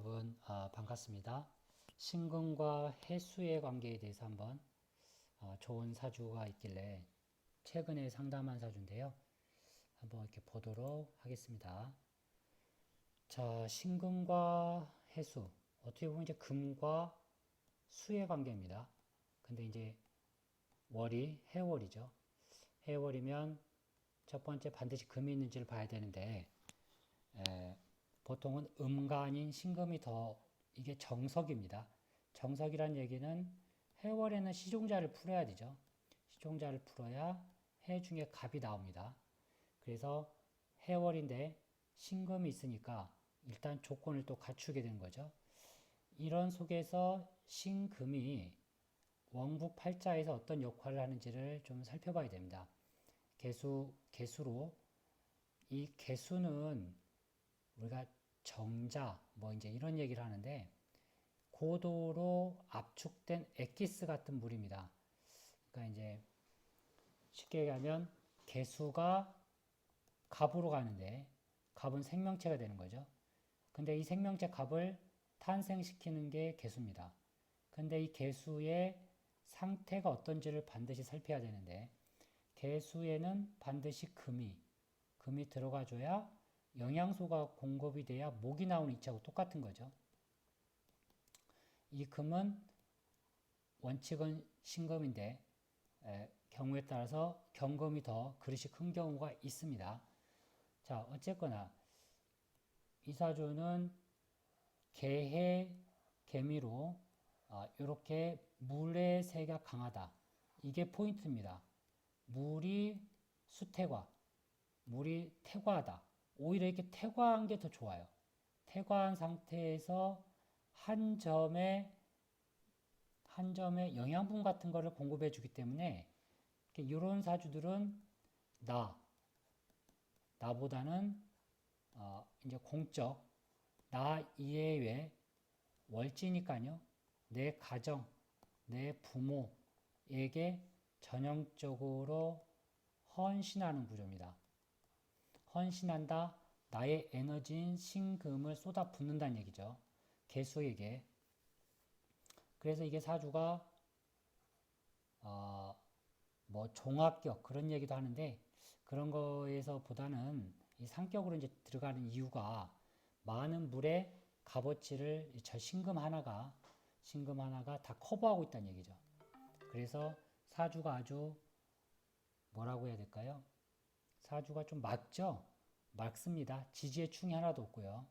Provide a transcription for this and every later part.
여러분 아, 반갑습니다. 신금과 해수의 관계에 대해서 한번 아, 좋은 사주가 있길래 최근에 상담한 사주인데요. 한번 이렇게 보도록 하겠습니다. 자, 신금과 해수 어떻게 보면 이제 금과 수의 관계입니다. 근데 이제 월이 해월이죠. 해월이면 첫 번째 반드시 금이 있는지를 봐야 되는데 에, 보통은 음가 아닌 신금이 더 이게 정석입니다. 정석이란 얘기는 해월에는 시종자를 풀어야 되죠. 시종자를 풀어야 해 중에 갑이 나옵니다. 그래서 해월인데 신금이 있으니까 일단 조건을 또 갖추게 된 거죠. 이런 속에서 신금이 원국 팔자에서 어떤 역할을 하는지를 좀 살펴봐야 됩니다. 개수, 개수로 이 개수는 우리가 정자 뭐 이제 이런 얘기를 하는데 고도로 압축된 엑기스 같은 물입니다. 그러니까 이제 쉽게 얘기하면 개수가 갑으로 가는데 갑은 생명체가 되는 거죠. 근데 이 생명체 갑을 탄생시키는 게 개수입니다. 근데 이 개수의 상태가 어떤지를 반드시 살펴야 되는데 개수에는 반드시 금이 금이 들어가줘야 영양소가 공급이 돼야 목이 나오는 이치하고 똑같은 거죠. 이 금은 원칙은 신금인데 에, 경우에 따라서 경금이 더 그릇이 큰 경우가 있습니다. 자, 어쨌거나 이 사주는 개해 개미로 이렇게 어, 물의 세가 강하다. 이게 포인트입니다. 물이 수태과, 물이 태과하다. 오히려 이렇게 태과한 게 더 좋아요. 태과한 상태에서 한 점에 한 점에 영양분 같은 거를 공급해 주기 때문에 이런 사주들은 나 나보다는 어 이제 공적 나 이외에 월지니까요. 내 가정, 내 부모에게 전형적으로 헌신하는 구조입니다. 헌신한다. 나의 에너지인 신금을 쏟아 붓는다는 얘기죠. 개수에게. 그래서 이게 사주가 어, 뭐 종합격 그런 얘기도 하는데 그런 거에서 보다는 이 상격으로 이제 들어가는 이유가 많은 물의 값어치를 저 신금 하나가 신금 하나가 다 커버하고 있다는 얘기죠. 그래서 사주가 아주 뭐라고 해야 될까요? 사주가 좀 맑죠? 맑습니다. 지지의 충이 하나도 없고요.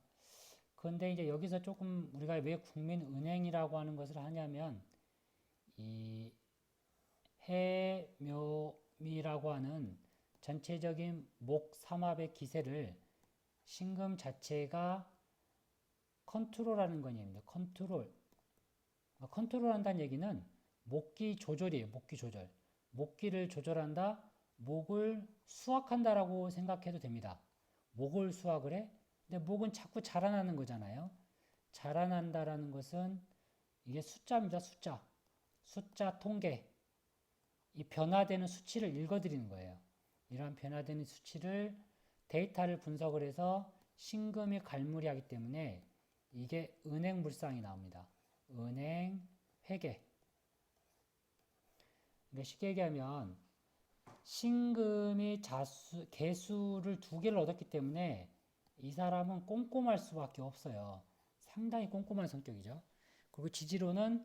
그런데 이제 여기서 조금 우리가 왜 국민은행이라고 하는 것을 하냐면 이 해묘미라고 하는 전체적인 목 삼합의 기세를 신금 자체가 컨트롤하는 거냐입니다. 컨트롤. 컨트롤한다는 얘기는 목기 조절이에요. 목기 조절. 목기를 조절한다. 목을 수확한다라고 생각해도 됩니다. 목을 수확을 해? 근데 목은 자꾸 자라나는 거잖아요. 자라난다라는 것은 이게 숫자입니다. 숫자. 숫자 통계. 이 변화되는 수치를 읽어드리는 거예요. 이러한 변화되는 수치를 데이터를 분석을 해서 신금이 갈무리하기 때문에 이게 은행 물상이 나옵니다. 은행 회계. 그러니까 쉽게 얘기하면 신금이 자수, 개수를 두 개를 얻었기 때문에 이 사람은 꼼꼼할 수밖에 없어요. 상당히 꼼꼼한 성격이죠. 그리고 지지로는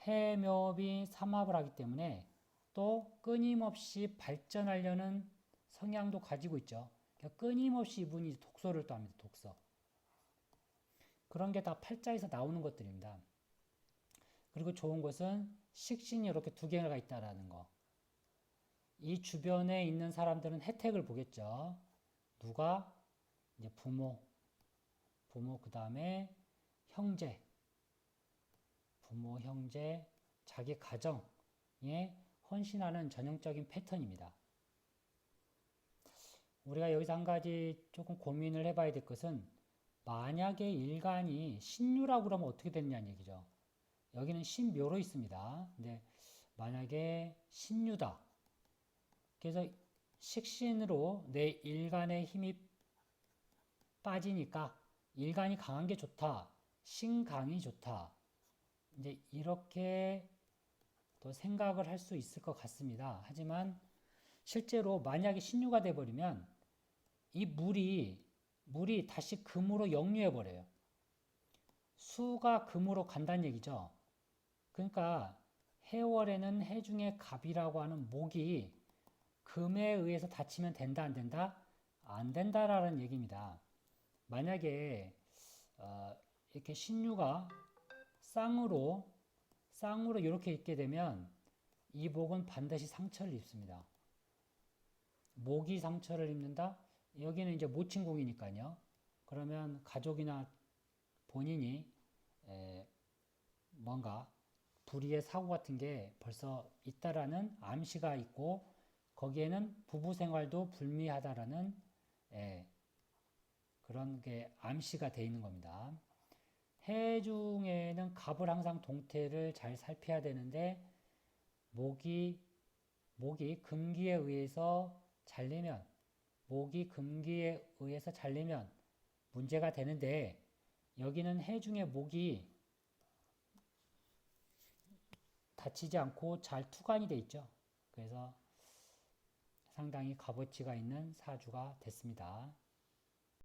해묘비 삼합을 하기 때문에 또 끊임없이 발전하려는 성향도 가지고 있죠. 그러니까 끊임없이 이분이 독서를 또 합니다. 독서. 그런 게 다 팔자에서 나오는 것들입니다. 그리고 좋은 것은 식신이 이렇게 두 개가 있다라는 거. 이 주변에 있는 사람들은 혜택을 보겠죠. 누가? 이제 부모, 부모, 그 다음에 형제, 부모, 형제, 자기 가정에 헌신하는 전형적인 패턴입니다. 우리가 여기서 한 가지 조금 고민을 해봐야 될 것은 만약에 일간이 신유라고 그러면 어떻게 되느냐는 얘기죠. 여기는 신묘로 있습니다. 근데 만약에 신유다. 그래서 식신으로 내 일간의 힘이 빠지니까 일간이 강한 게 좋다. 신강이 좋다. 이제 이렇게 또 생각을 할 수 있을 것 같습니다. 하지만 실제로 만약에 신유가 돼 버리면 이 물이 물이 다시 금으로 역류해 버려요. 수가 금으로 간다는 얘기죠. 그러니까 해월에는 해중의 갑이라고 하는 목이 금에 의해서 다치면 된다 안 된다? 안 된다라는 얘기입니다. 만약에 어, 이렇게 신유가 쌍으로 쌍으로 이렇게 있게 되면 이 목은 반드시 상처를 입습니다. 목이 상처를 입는다? 여기는 이제 모친공이니까요. 그러면 가족이나 본인이 에, 뭔가 불의의 사고 같은 게 벌써 있다라는 암시가 있고 거기에는 부부 생활도 불미하다라는 예, 그런 게 암시가 돼 있는 겁니다. 해 중에는 갑을 항상 동태를 잘 살펴야 되는데 목이 목이 금기에 의해서 잘리면 목이 금기에 의해서 잘리면 문제가 되는데 여기는 해중의 목이 다치지 않고 잘 투관이 돼 있죠. 그래서 상당히 값어치가 있는 사주가 됐습니다.